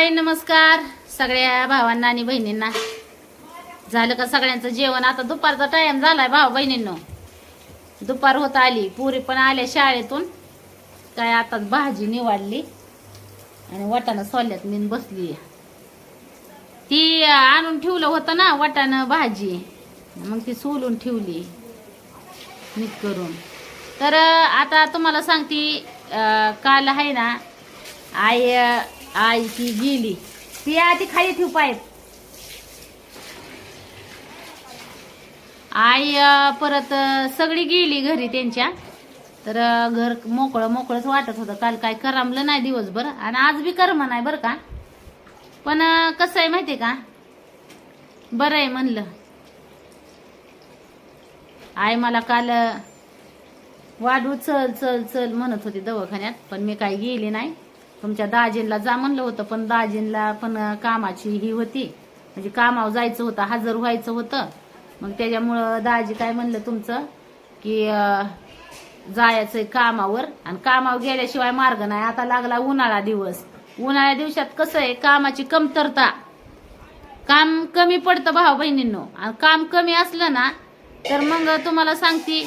हाय नमस्कार. सगळ्या भावांना आणि बहिणींना. झालं का सगळ्यांचं जेवण? आता दुपारचा टाइम झालाय भाऊ बहिणींनो. दुपार होत आली. पुरी पण आल्या शाळेतून. काय आता भाजी निवाडली. आणि वाटाणं सोल्यात मी बसली. ती आणून ठेवलं होतं ना वाटाणं भाजी. मग ती सोलून ठेवली. नीट करून. तर आता तुम्हाला सांगते काल आहे ना आई आई ती गेली. ती आधी खाली ठेव पाईप आई परत सगळी गेली घरी त्यांच्या. तर घर मोकळं मोकळंच वाटत होतं. काल काय करमलं नाही दिवसभर. आणि आज बी करम नाही बरं का? पण कसं आहे माहिती का? बरं आहे म्हणलं. आई मला काल वाढू चल चल चल म्हणत होती दवाखान्यात. पण मी काही गेली नाही. तुमच्या दाजींला जा म्हणलं होतं पण दाजींला पण कामाची ही होती. म्हणजे कामावर जायचं होतं हजर व्हायचं होतं. मग त्याच्यामुळं दाजी काय म्हणलं तुमचं की जायचंय कामावर. आणि कामावर गेल्याशिवाय मार्ग नाही. आता लागला उन्हाळा दिवस. उन्हाळ्या दिवसात कसं आहे कामाची कमतरता. काम कमी पडतं भाऊ बहिणींनो. आणि काम कमी असलं ना तर मग तुम्हाला सांगते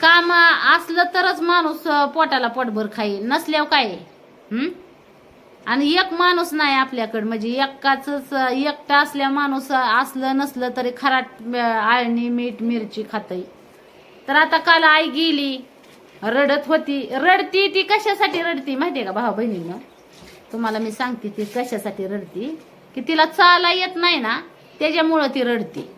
काम असलं तरच माणूस पोटाला पोटभर खाई. नसल्यावर काय? आणि एक माणूस नाही आपल्याकडे. म्हणजे एकाच एकटा असल्या माणूस असलं नसलं तरी खराट आळणी मीठ मिरची खातय. तर आता काल आई गेली रडत होती. रडती ती कशासाठी रडती माहितीये का भाऊ बहिणीनं? तुम्हाला मी सांगते ती कशासाठी रडती. की तिला चाला येत नाही ना त्याच्यामुळं ती रडती.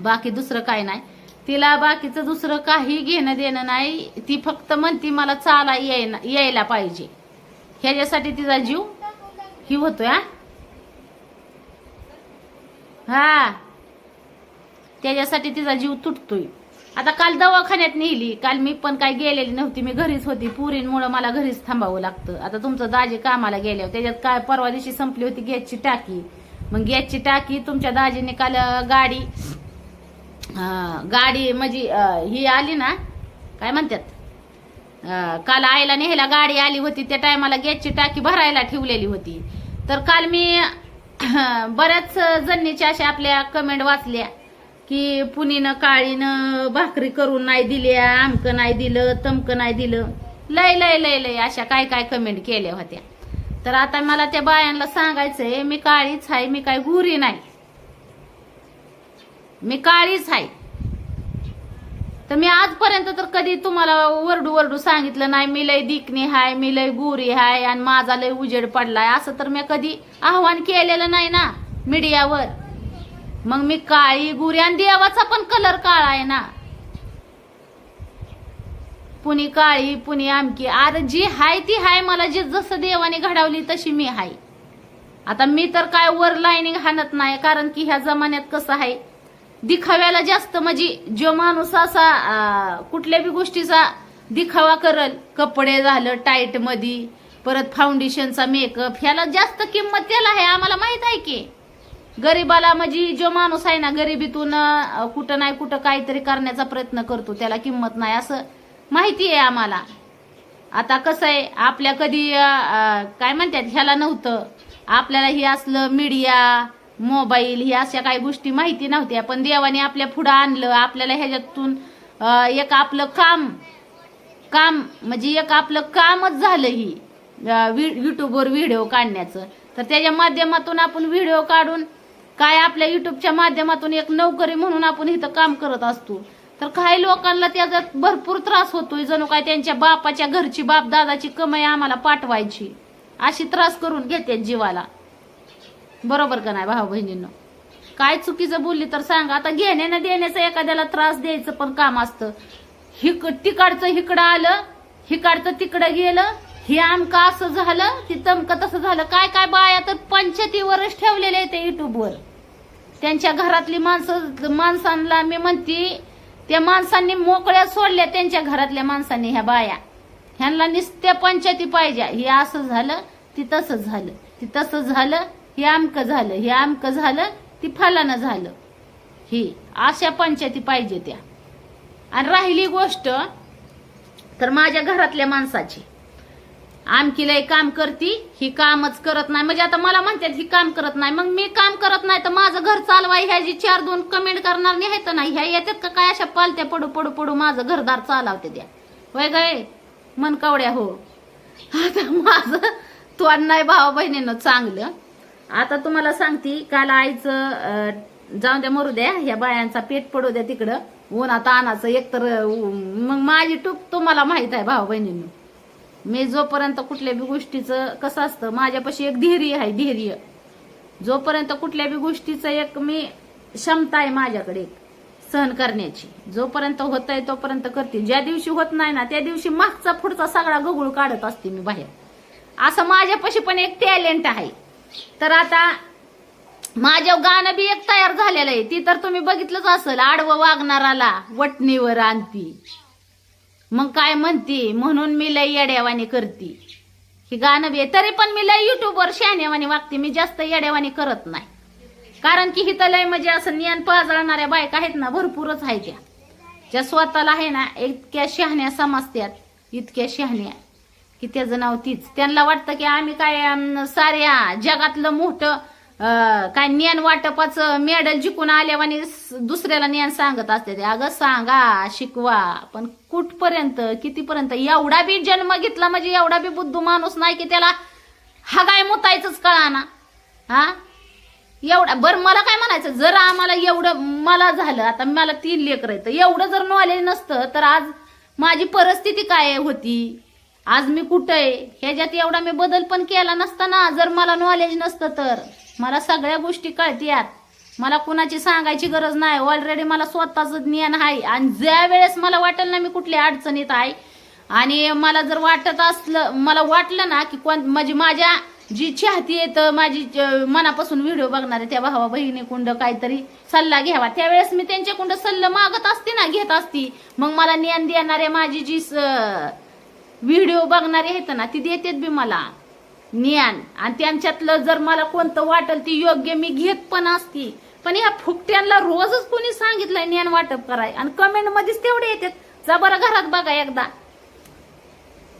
बाकी दुसरं काय नाही. तिला बाकीचं दुसरं काही घेणं देणं नाही. ती फक्त म्हणती मला चाला यायला यायला पाहिजे. ह्याच्यासाठी तिचा जीव ही होतोय हा? त्याच्यासाठी तिचा जीव तुटतोय. आता काल दवाखान्यात नेली. काल मी पण काय गेलेली नव्हती. मी घरीच होती. पुरींमुळं मला घरीच थांबावं लागतं. आता तुमचं दाजी कामाला गेल्यावर त्याच्यात काय परवा दिवशी संपली होती गॅसची टाकी. मग गॅसची टाकी तुमच्या दाजीने काल गाडी गाडी म्हणजे ही आली ना काय म्हणतात? काल आईला नेहला गाडी आली होती त्या टायमाला गॅसची टाकी भरायला ठेवलेली होती. तर काल मी बऱ्याच जणीच्या अशा आपल्या कमेंट वाचल्या की पुनीनं काळीनं भाकरी करून नाही दिल्या आमकं नाही दिलं तमकं नाही दिलं. लय लय लय लय अशा काय काय कमेंट केल्या होत्या. तर आता मला त्या बायांना सांगायचंय मी काळीच आहे मी काय गुरी नाही. मी काळीच आहे. तर मी आजपर्यंत तर कधी तुम्हाला वरडू वरडू सांगितलं नाही मी लय दिकणी हाय मी लय गुरी हाय आणि माझा लय उजेड पडलाय. असं तर मी कधी आव्हान केलेलं नाही ना मीडियावर. मग मी काळी गुरी आणि देवाचा पण कलर काळा आहे ना. पुणी काळी पुणी आमकी. अरे जी हाय ती हाय मला जी जसं देवाने घडवली तशी मी हाय. आता मी तर काय वर लाईनिंग हाणत नाही कारण की ह्या जमान्यात कसं आहे दिखाव्याला जास्त म्हणजे जो माणूस असा कुठल्या बी गोष्टीचा दिखावा करल कपडे झालं टाईट मधी परत फाउंडेशनचा मेकअप ह्याला जास्त किंमत त्याला आहे आम्हाला माहीत आहे की. गरीबाला म्हणजे जो माणूस आहे ना गरिबीतून कुठं नाही कुठं काहीतरी करण्याचा प्रयत्न करतो त्याला किंमत नाही असं माहिती आहे आम्हाला. आता कसं आहे आपल्या कधी काय म्हणतात ह्याला नव्हतं. आपल्याला हे असलं मीडिया मोबाईल ही अशा काही गोष्टी माहिती नव्हत्या. पण देवाने आपल्या पुढं आणलं. आपल्याला ह्याच्यातून एक आपलं काम काम म्हणजे एक आपलं कामच झालं ही. वि- युट्यूबवर व्हिडिओ काढण्याचं. तर त्याच्या माध्यमातून आपण व्हिडिओ काढून काय आपल्या युट्यूबच्या माध्यमातून एक नोकरी म्हणून आपण इथं काम करत असतो. तर काही लोकांना त्याचा भरपूर त्रास होतोय. जणू काय त्यांच्या बापाच्या घरची बाप दादाची कमाई आम्हाला पाठवायची. अशी त्रास करून घेते जीवाला. बरोबर का नाही भाऊ बहिणींनो? काय चुकीचं बोलली तर सांगा. आता घेण्यानं देण्याचं एखाद्याला त्रास द्यायचं पण काम असतं. हिक तिकडचं हिकडं आलं हिकडचं तिकडं गेलं हे आमका असं झालं ती तमकं तसं झालं. काय काय बाया तर पंचायतीवरच ठेवलेले आहेत युट्यूबवर त्यांच्या घरातली माणसं माणसांना मी म्हणते त्या माणसांनी मोकळ्या सोडल्या त्यांच्या घरातल्या माणसांनी ह्या बाया. ह्यांना निस्त्या पंचायती पाहिजे. हे असं झालं ती तसं झालं ती तसं झालं हे आमकं झालं हे आमकं झालं ती फलानं झालं. ही अशा पंचायती पाहिजे त्या. आणि राहिली गोष्ट तर माझ्या घरातल्या माणसाची. आमकीला काम करती ही कामच करत नाही. म्हणजे आता मला म्हणतात ही काम करत नाही. मग मी काम करत नाही तर माझं घर चालवाय ह्या जी चार दोन कमेंट करणार नाही आहेत नाही. ह्या येतात का काय अशा पालत्या पडू पडू पडू माझं घरदार चालवते द्या वय गाय मन कावड्या हो. आता माझं तो नाही भावा बहिणीनं चांगलं. आता तुम्हाला सांगती काल आईचं जाऊन द्या मरू द्या ह्या बायांचा पेट पडू द्या तिकडं. उन्हात आणाचं एकतर मग माझी टूक तुम्हाला माहीत आहे भाऊ बहिणींनो. मी जोपर्यंत कुठल्या बी गोष्टीचं कसं असतं माझ्यापाशी एक धैर्य आहे धैर्य. जोपर्यंत कुठल्या बी गोष्टीचं एक मी क्षमता आहे माझ्याकडे एक सहन करण्याची. जोपर्यंत होत आहे तोपर्यंत करते. ज्या दिवशी होत नाही ना त्या दिवशी मागचा पुढचा सगळा गगुळ काढत असते मी बाहेर. असं माझ्यापाशी पण एक टॅलेंट आहे. तर आता माझ्या गाणं बी एक तयार झालेलं आहे. ती तर तुम्ही बघितलंच असेल आडवं वागणाराला वटणीवर आणती. मग काय म्हणती? म्हणून मी लय येड्यावानी करती. ही गाणं बी आहे. तरी पण मी लय युट्यूबवर शहाण्यावानी वागते. मी जास्त येड्यावानी करत नाही. कारण की हिथं लय म्हणजे असं ज्ञान पाजळणाऱ्या बायका आहेत ना भरपूरच आहेत त्या. ज्या स्वतःला आहे ना इतक्या शहाण्या समजत्यात इतक्या शहाण्या. की त्याचं नाव तीच. त्यांना वाटतं की आम्ही काय साऱ्या जगातलं मोठं काय ज्ञान वाटपाचं मेडल जिंकून आल्यावानी दुसऱ्याला ज्ञान सांगत असते ते. अगं सांगा शिकवा. पण कुठपर्यंत कितीपर्यंत? एवढा बी जन्म घेतला म्हणजे एवढा बी बुद्धू माणूस नाही की त्याला हा काय मुतायचंच कळाना. हा? एवढा बरं मला काय म्हणायचं? जर आम्हाला एवढं मला झालं आता मला तीन लेकर येतं एवढं जर नॉलेज नसतं तर आज माझी परिस्थिती काय होती? आज मी कुठं आहे? ह्याच्यात एवढा मी बदल पण केला नसता ना जर मला नॉलेज नसतं तर. मला सगळ्या गोष्टी कळतात मला कुणाची सांगायची गरज नाही. ऑलरेडी मला स्वतःच ज्ञान आहे. आणि ज्या वेळेस मला वाटेल ना मी कुठल्या अडचणीत आहे. आणि मला जर वाटत असलं मला वाटलं ना की कोण म्हणजे माझ्या जी चाहती येत माझी मनापासून व्हिडिओ बघणारे त्या भावा बहिणी कुंड काहीतरी सल्ला घ्यावा. त्यावेळेस मी त्यांच्याकुंड सल्ला मागत असते ना घेत असती. मग मला ज्ञान देणारे माझी जी स- व्हिडिओ बघणारे आहेत ना ती देतात बी मला. ज्ञान. आणि त्यांच्यातलं जर मला कोणतं वाटेल ती योग्य मी घेत पण असती. पण ह्या फुकट्यांना रोजच कोणी सांगितलंय ज्ञान वाटप कराय. आणि कमेंट मध्येच तेवढे येतात. जा बरं घरात बघा एकदा.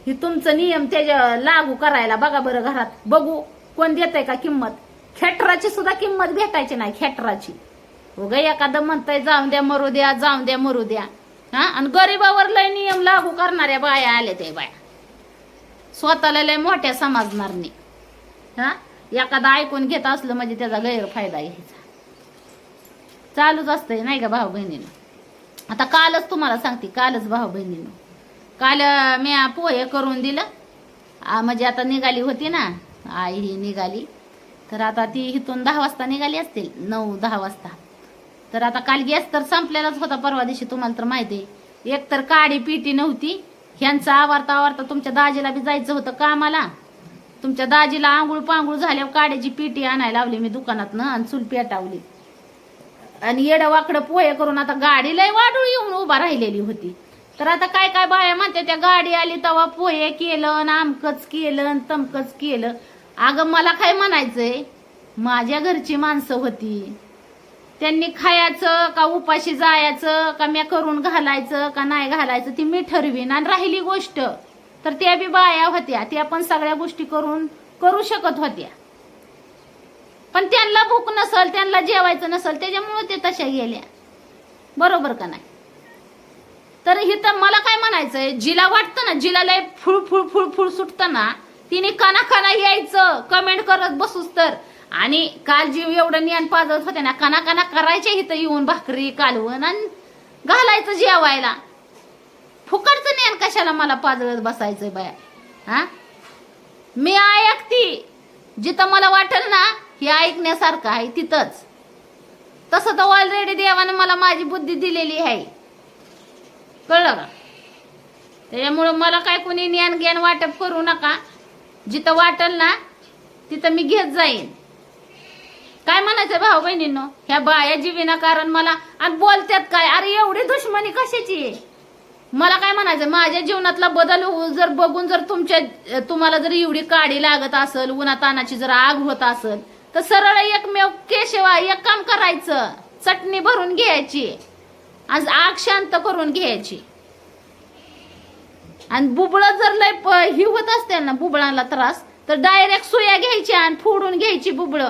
हे तुमचं नियम त्याच्या लागू करायला बघा बरं घरात. बघू कोण देतंय का किंमत. खेटराची सुद्धा किंमत भेटायची नाही खेटराची. उगा एखादं म्हणताय जाऊन द्या मरू द्या जाऊन द्या मरू द्या. हा? आणि गरीबावर लय नियम लागू करणाऱ्या बाया आल्या त्या बाया. स्वतःला लय मोठ्या समजणार नाही. हा? एखादा ऐकून घेत असलं म्हणजे त्याचा गैरफायदा घ्यायचा. चालूच असतंय नाही का भाऊ बहिणीनं आता कालच तुम्हाला सांगते कालच भाऊ बहिणीनं काल मी पोहे करून दिलं. म्हणजे आता निघाली होती ना आई ही निघाली. तर आता ती इथून दहा वाजता निघाली असतील नऊ दहा वाजता. तर आता काल गॅस तर संपलेलाच होता परवा दिवशी तुम्हाला तर माहिती आहे. एक तर काडी पिटी नव्हती ह्यांचा आवारता आवारता तुमच्या दाजीला बी जायचं होतं कामाला. तुमच्या दाजीला आंघोळ पांघोळ झाल्यावर काड्याची पिटी आणायला लावली मी दुकानातनं आणि चूल पेटावली. आणि येडं वाकडं पोहे करून आता गाडी लय वाढूळ येऊन उभा राहिलेली होती. तर आता काय काय बाया म्हणते त्या गाडी आली तेव्हा पोहे केलं आमकच केलं तमकच केलं. अगं मला काय म्हणायचंय? माझ्या घरची माणसं होती. त्यांनी खायचं का उपाशी जायचं का म्या करून घालायचं का नाही घालायचं ती मी ठरवीन. आणि राहिली गोष्ट तर त्या बी बाया होत्या. त्या पण सगळ्या गोष्टी करून करू शकत होत्या. पण त्यांना भूक नसल त्यांना जेवायचं नसल त्याच्यामुळे ते तशा गेल्या. बरोबर का नाही? तर इथं मला काय म्हणायचंय? जिला वाटतं ना जिला लय फुळ फुळ फुळ फुळ सुटतं ना तिने काना काना यायचं कमेंट करत बसूस तर. आणि काल जीव एवढं ज्ञान पाजत होते ना काना काना करायचे इथं येऊन भाकरी कालवण आणि घालायचं जेवायला. फुकटचं ज्ञान कशाला मला पाजळत बसायचं बाया? हा? मी ऐकती. जिथं मला वाटेल ना हे ऐकण्यासारखं आहे तिथंच. तसं तर ऑलरेडी देवाने मला माझी बुद्धी दिलेली आहे. कळलं का? त्याच्यामुळं मला काय कोणी ज्ञान ज्ञान वाटप करू नका. जिथं वाटेल ना तिथं मी घेत जाईन. काय म्हणायचं भाऊ बहिणींनो? ह्या बाया जीविना कारण मला आणि बोलतात काय? अरे एवढी दुश्मनी कशाची? आहे मला काय म्हणायचं? माझ्या जीवनातला बदल हो- जर बघून जर तुमच्या तुम्हाला जर एवढी काडी लागत असेल उन्हातानाची जर आग होत असेल तर सरळ एकमेव केशवा एक काम करायचं. चटणी भरून घ्यायची. आज आग शांत करून घ्यायची. आणि बुबळ जर लय प- ही होत असते ना बुबळाला त्रास तर डायरेक्ट सुया घ्यायच्या आणि फोडून घ्यायची बुबळं.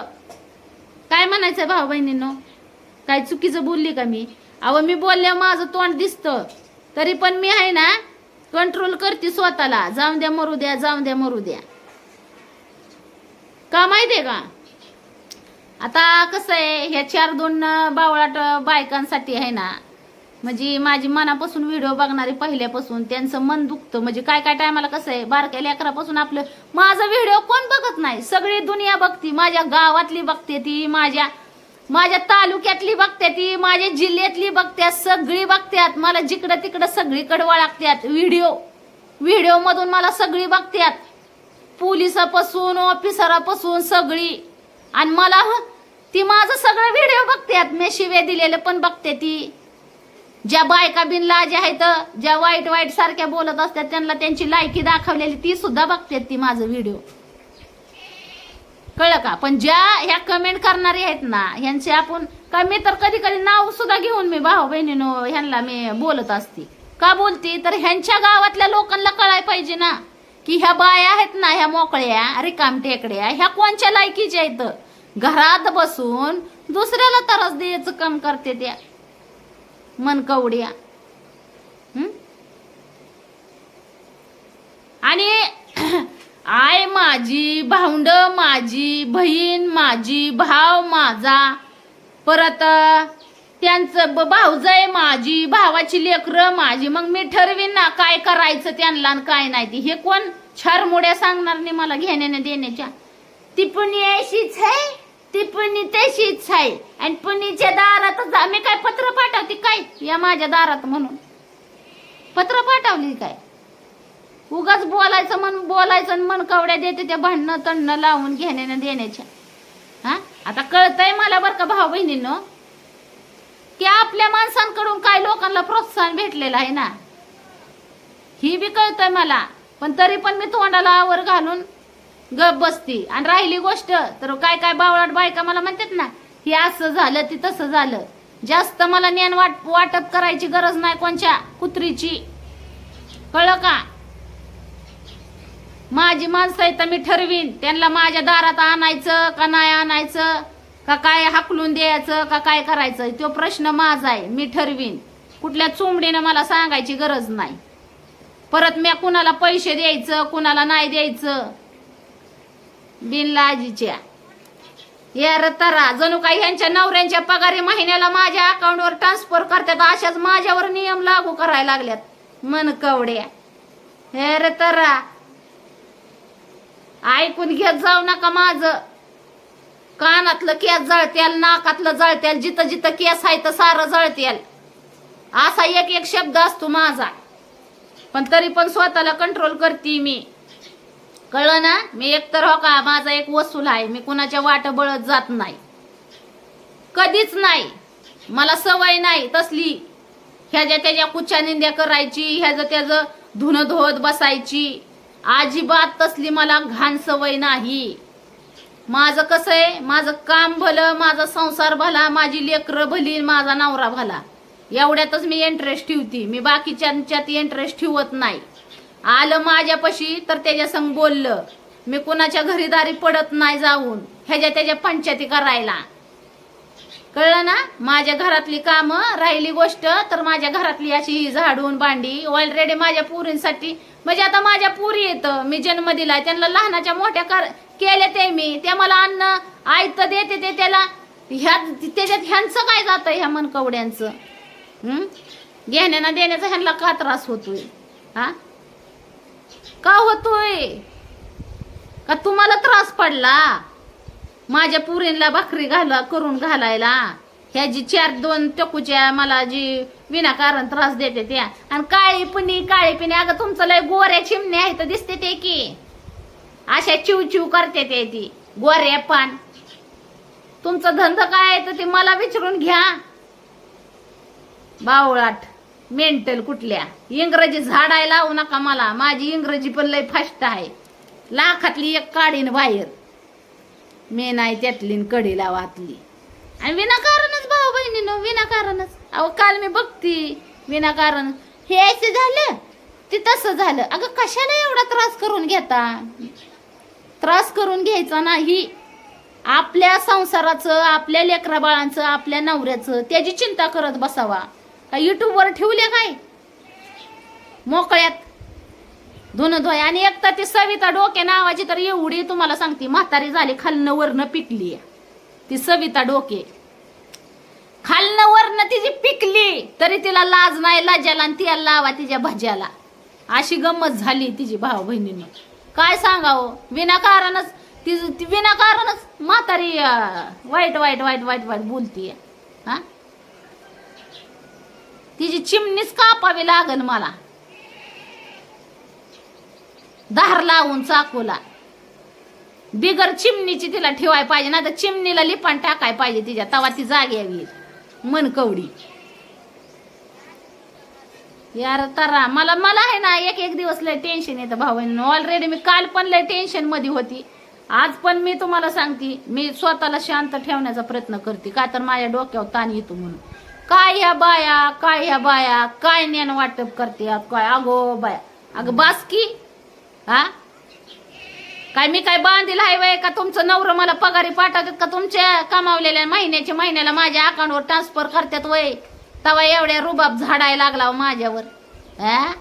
काय म्हणायचं भाऊ बहिणींनो? काय चुकीचं बोलली का मी? अहो मी बोलल्या माझं तोंड दिसतं. तरी पण मी आहे ना कंट्रोल करते स्वतःला. जाऊन द्या मरू द्या जाऊन द्या मरू द्या. का माहितीये का? आता कसं आहे ह्या चार दोन बावळाट बायकांसाठी आहे ना म्हणजे माझी मनापासून व्हिडिओ बघणारी पहिल्यापासून त्यांचं मन दुखतं. म्हणजे काय काय टायमाला कसं आहे बारक्या लेकरापासून आपलं माझा व्हिडिओ कोण नाही. सगळी दुनिया बघती. माझ्या गावातली बघते ती माझ्या माझ्या तालुक्यातली बघते ती माझ्या जिल्ह्यातली बघत्यात सगळी बघत्यात. मला जिकडं तिकडं सगळीकडे वळागत्यात. व्हिडिओ व्हिडिओ मधून मला सगळी बघत्यात. पोलिसापासून ऑफिसरापासून सगळी. आणि मला ह- ती माझं सगळं व्हिडिओ बघत्यात. मी शिव्या दिलेलं पण बघते ती. ज्या बायका बिनला ज्या आहेत ज्या वाईट वाईट सारख्या बोलत असतात त्यांना त्यांची लायकी दाखवलेली ती सुद्धा बघतात ती माझं व्हिडिओ. कळलं का? पण ज्या ह्या कमेंट करणारी आहेत ना ह्यांचे आपण का मी तर कधी कधी नाव सुद्धा घेऊन मी भाऊ बहिणीनो ह्यांना मी बोलत असते. का बोलते? तर ह्यांच्या गावातल्या लोकांना कळाय पाहिजे ना की ह्या बाया आहेत ना ह्या मोकळ्या रिकाम टेकड्या ह्या कोणच्या लायकीच्या आहेत? घरात बसून दुसऱ्याला त्रास द्यायचं काम करते त्या. मनकवड्या हं? आणि आय माझी भाऊंड माझी बहीण माझी भाव माझा. परत त्यांचं ब- भाऊजय माझी भावाची लेकरं माझी. मग मी ठरवीन ना काय करायचं त्यांना आणि काय नाही ती. हे कोण छार मुड्या सांगणार नाही मला घेण्याने देण्याच्या. ती पुणी अशीच आहे ती पुणी तशीच आहे. आणि पुणीच्या दारातच आम्ही काय पत्र पाठवते काय? या माझ्या दारात म्हणून. पत्र पाठवली काय? उगाच बोलायचं मन बोलायचं आणि मन कवड्या देते त्या भांडणं तणणं लावून घेण्यानं देण्याच्या. हा? आता कळतंय मला बरं का भाऊ बहिणीनं? त्या आपल्या माणसांकडून काय लोकांना प्रोत्साहन भेटलेलं आहे ना? ही बी कळतंय मला. पण तरी पण मी तोंडाला आवर घालून गप बसती. आणि राहिली गोष्ट तर काय काय बावळाट बायका मला म्हणतात ना हे असं झालं ती तसं झालं. जास्त मला ज्ञान वाट वाटप करायची गरज नाही कोणच्या? कुत्रीची. कळलं का? माझी माणसं आहे तर मी ठरवीन. त्यांना माझ्या दारात आणायचं का नाही आणायचं? का काय हाकलून द्यायचं? का काय करायचं? तो प्रश्न माझा आहे. मी ठरवीन. कुठल्या चोंबडीनं मला सांगायची गरज नाही. परत मी कुणाला पैसे द्यायचं कुणाला नाही द्यायचं? बिनलाजीच्या. यार तरा जणू काही ह्यांच्या नवऱ्यांच्या पगारी महिन्याला माझ्या अकाउंटवर ट्रान्सफर करतात अशाच माझ्यावर नियम लागू करायला लागल्यात. मन कवड्या. हे रे तरा ऐकून घेत जाऊ नका माझ. कानातलं केस जळत्याल नाकातलं जळत्याल जिथं जिथं केस आहे तर सारं जळत्याल. असा एक एक शब्द असतो माझा. पण तरी पण स्वतःला कंट्रोल करते मी. कळलं ना? मी एकतर हो का माझा एक वसूल आहे. मी कुणाच्या वाट बळत जात नाही. कधीच नाही. मला सवय नाही तसली. ह्याच्या त्याच्या कुच्या निंद्या करायची ह्याचं त्याचं धुणं धुवत बसायची अजिबात तसली मला घाण सवय नाही. माझं कसं आहे माझं काम भलं माझा संसार भला माझी लेकरं भली माझा नवरा भला. एवढ्यातच मी इंटरेस्ट ठेवती. मी बाकीच्यांच्यात इंटरेस्ट ठेवत नाही. आलं माझ्यापाशी तर त्याच्या संग बोललं. मी कुणाच्या घरीदारी पडत नाही जाऊन. ह्याच्या त्याच्या पंचायती करायला. कळलं ना? माझ्या घरातली कामं राहिली गोष्ट तर माझ्या घरातली अशी झाडून भांडी ऑलरेडी माझ्या पुरींसाठी. म्हणजे आता माझ्या पुरी येतं मी जन्म दिला त्यांना लहानाच्या मोठ्या कर केले ते मी. ते मला अन्न आयत देते ते त्याला. ह्या त्याच्यात ह्यांचं काय जातं? ह्या मनकवड्यांचं. हम्म? घेण्याना देण्याचा ह्यांना का त्रास होतोय? हा? का होतोय? का तुम्हाला त्रास पडला? माझ्या पुरीला भाकरी घाला करून घालायला. ह्या जी चार दोन टकूच्या मला जी विनाकारण त्रास देते त्या. आणि काळी पिणी काळी पिणी अगं तुमचं लय गोऱ्या चिमण्या आहेत दिसते ते की. अशा चिव चिव करते ते ती. गोऱ्या पान तुमचा धंदा काय आहे तर ते मला विचारून घ्या. बावळाट मेंटल कुठल्या? इंग्रजी झाडाय लावू नका मला. माझी इंग्रजी पण लय फास्ट आहे. लाखातली एक काढीन बाहेर. मी नाही त्यातली न कडीला वातली. आणि विनाकारणच भाऊ बहिणीनं विनाकारणच. अहो काल मी बघती विनाकारण. हे असं झालं ते तसं झालं. अगं कशाला एवढा त्रास करून घेता? त्रास करून घ्यायचा नाही. आपल्या संसाराचं आपल्या लेकरा बाळांचं आपल्या नवऱ्याचं त्याची चिंता करत बसावा. का युट्यूबवर ठेवले काय? मोकळ्यात. धुन धोय आणि एक तर ती सविता डोके नावाची तर एवढी तुम्हाला सांगते म्हातारी झाली खालनं वरनं पिकली. ती सविता डोके. खालनं वरनं तिची पिकली तरी तिला लाज नाही लाजाला आणि तिला लावा तिच्या भज्याला. अशी गंमत झाली तिची भाऊ बहिणीनं काय सांगावं? विनाकारणच ती विनाकारणच म्हातारी वाईट वाईट वाईट वाईट वाईट बोलतीये. हा? तिची चिमणीच कापावी लागल मला. धार लावून चाकूला बिगर चिमणीची तिला ठेवाय पाहिजे ना तर चिमणीला लिपाण टाकाय पाहिजे तिच्या तवा ती जागी यावी. मन कवडी. यार तरा मला मला आहे ना एक एक दिवस लय टेन्शन येतं भाऊ ऑलरेडी मी काल पण लय टेन्शनमध्ये होती. आज पण मी तुम्हाला सांगते मी स्वतःला शांत ठेवण्याचा प्रयत्न करते. का तर माझ्या डोक्यावर ताण येतो म्हणून. काय ह्या बाया काय ह्या बाया काय ज्ञान वाटप करते काय अगो बाया. अगं बासकी हा? काय मी काय बांधील आहे वय का तुमचं नवरं मला पगारी पाठवतात का तुमच्या कमावलेल्या महिन्याच्या महिन्याला माझ्या अकाउंटवर ट्रान्सफर करतात वय? तवा एवढ्या रुबाब झाडायला लागला हो माझ्यावर. हा?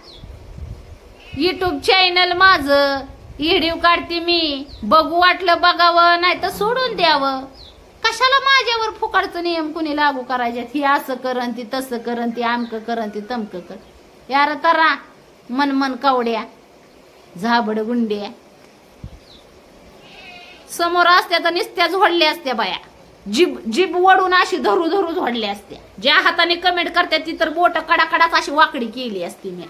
युट्यूब चॅनल माझं. व्हिडिओ काढते मी. बघू वाटलं बघावं नाही तर सोडून द्यावं. कशाला माझ्यावर फुकाडचं नियम कुणी लागू करायचे ही असं करन ती तसं करन ती आमकं करन ती तमकं कर. यार तरा मन मन कवड्या. झाबड गुंडे. समोर असत्या तर निस्त्या झोडल्या असत्या बाया. जीभ जीभ वडून अशी धरू धरू झोडल्या असत्या. ज्या हाताने कमेंट करते ती तर बोट कडाकडाच अशी वाकडी केली असती मी.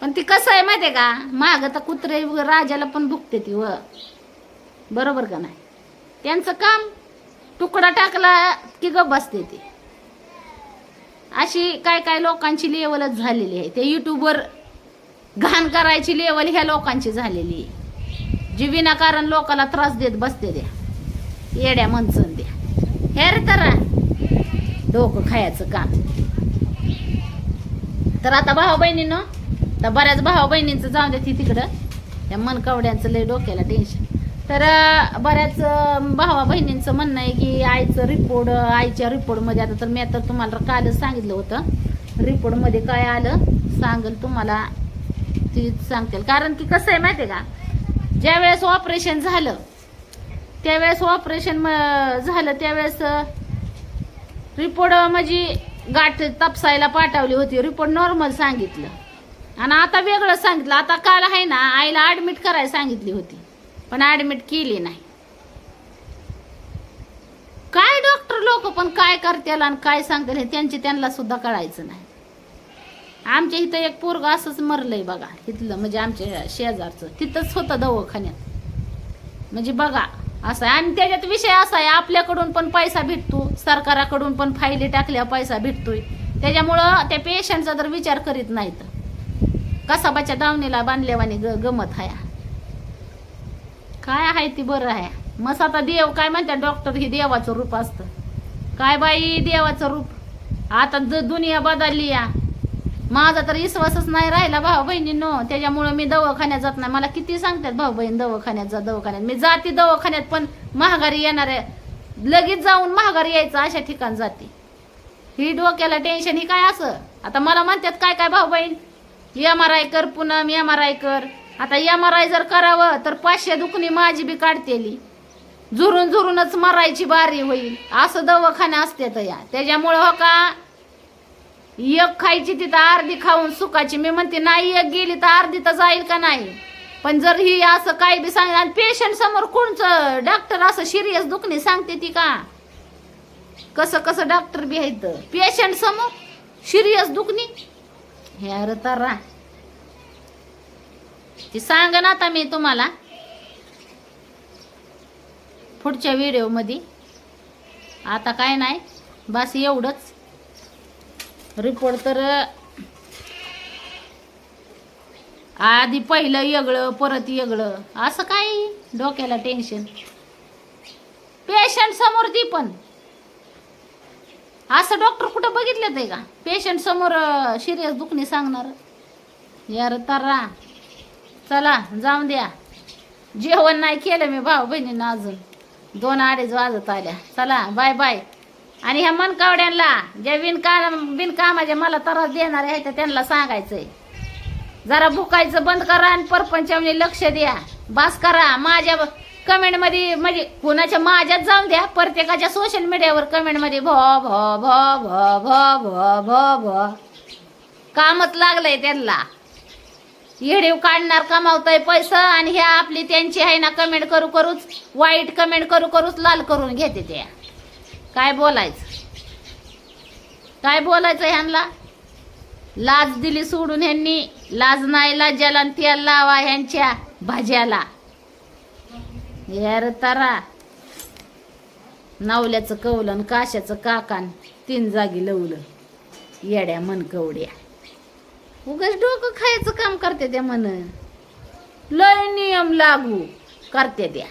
पण ती कसं आहे माहितीये का? माग तर कुत्रे राजाला पण भुकते ती व. बरोबर का नाही? त्यांचं काम तुकडा टाकला की ग बसते ती. अशी काय काय लोकांची लेवलच झालेली आहे. ते युट्यूबवर घाण करायची लेवल ह्या लोकांची झालेली आहे. जी विनाकारण लोकाला त्रास देत बसते द्या. येड्या मनसन द्या. हे रे तर. डोकं खायचं काम. तर आता भाऊ बहिणीनं तर बऱ्याच भाऊ बहिणींचं जाऊन दे ती तिकडं. त्या मनकवड्यांचं लय डोक्याला टेन्शन तर बऱ्याच भावा बहिणींचं म्हणणं आहे की आईचं रिपोर्ट आईच्या रिपोर्टमध्ये आता तर मी आता तुम्हाला कालच सांगितलं होतं. रिपोर्टमध्ये काय आलं? सांगेल तुम्हाला. ती सांगतील. कारण की कसं आहे माहिती आहे का? ज्यावेळेस ऑपरेशन झालं त्यावेळेस ऑपरेशन झालं त्यावेळेस रिपोर्ट म्हणजे गाठ तपसायला पाठवली होती. रिपोर्ट नॉर्मल सांगितलं. आणि आता वेगळं सांगितलं. आता काल आहे ना आईला ऍडमिट करायला सांगितली होती. पण ऍडमिट केली नाही. काय डॉक्टर लोक पण काय करतील आणि काय सांगतील हे त्यांची त्यांना सुद्धा कळायचं नाही. आमच्या इथं एक पोरग असंच मरलंय बघा इथलं म्हणजे आमच्या शेजारचं. तिथंच होतं दवाखान्यात. म्हणजे बघा असं आहे. आणि त्याच्यात विषय असा आहे आपल्याकडून पण पैसा भेटतो सरकाराकडून पण फायली टाकल्या पैसा भेटतोय. त्याच्यामुळं त्या पेशंटचा तर विचार करीत नाहीत. कसा बच्चा दावणीला बांधल्यावानी ग गमत हाया. काय आहे ती बरं आहे? मस आता देव काय म्हणतात डॉक्टर हे देवाचं रूप असतं. काय बाई देवाचं रूप? आता ज दुनिया बदलली या. माझा तर विश्वासच नाही राहिला भाऊ बहिणींनो. त्याच्यामुळं मी दवाखान्यात जात नाही. मला किती सांगतात भाऊ बहीण दवाखान्यात जा दवाखान्यात. मी जाते दवाखान्यात पण महागारी येणार आहे. लगेच जाऊन महागारी यायचं अशा ठिकाण जाते. ही डोक्याला टेन्शन ही काय असं? आता मला म्हणतात काय काय भाऊ बहीण? एम आर आय कर पुनम एम आर आय कर. आता एम आर आय जर करावं तर पाचशे दुखणी माझी बी काढतेली. झुरून झुरूनच मरायची बारी होईल. असं दवाखाना असते तर या. त्याच्यामुळं हो का एक खायची तिथं अर्धी खाऊन सुखाची. मी म्हणते नाही एक गेली तर अर्धी तर जाईल का नाही? पण जर ही असं काय बी सांग आणि पेशंट समोर कोणचं डॉक्टर असं सिरियस दुखणे सांगते ती का? कसं कसं डॉक्टर बी आहेत पेशंट समोर सिरियस दुखणी? हे अरे तर. रा ती सांग ना आता मी तुम्हाला. पुढच्या व्हिडिओमध्ये आता काय नाही. बस एवढंच. रिपोर्ट तर आधी पहिलं येगळं परत येगळं. असं काय डोक्याला टेन्शन पेशंट समोर ती पण. असं डॉक्टर कुठं बघितलं ते का? पेशंट समोर सिरियस दुखणे सांगणार. यार तारा. चला जाऊन द्या. जेवण नाही केलं मी भाऊ बहिणीनं अजून. दोन अडीच वाजत आल्या. चला बाय बाय आणि ह्या मनकावड्यांना ज्या बिनकाम बिनकामाच्या मला त्रास देणार आहे त्यांना सांगायचंय. जरा भुकायचं बंद करा आणि परपंचामध्ये लक्ष द्या. बास करा. माझ्या कमेंटमध्ये म्हणजे कुणाच्या माझ्यात जाऊन द्या. प्रत्येकाच्या सोशल मीडियावर कमेंटमध्ये भ भ भ भ भ भ भ भ. कामच लागलंय त्यांना. येडीव काढणार कमावतय पैसा आणि ह्या आपली त्यांची आहे ना कमेंट करू करूच वाईट कमेंट करू करूच लाल करून घेते त्या. काय बोलायचं? काय बोलायचं ह्यांना लाज दिली सोडून ह्यांनी लाज नाही लाज्याला आणि लावा ह्यांच्या भाज्याला. यार तारा नावल्याचं कवलन काशाचं काकान तीन जागी लवलं. येड्या मनकवड्या उगाच डोकं खायचं काम करते त्या म्हण. लय नियम लागू करते त्या.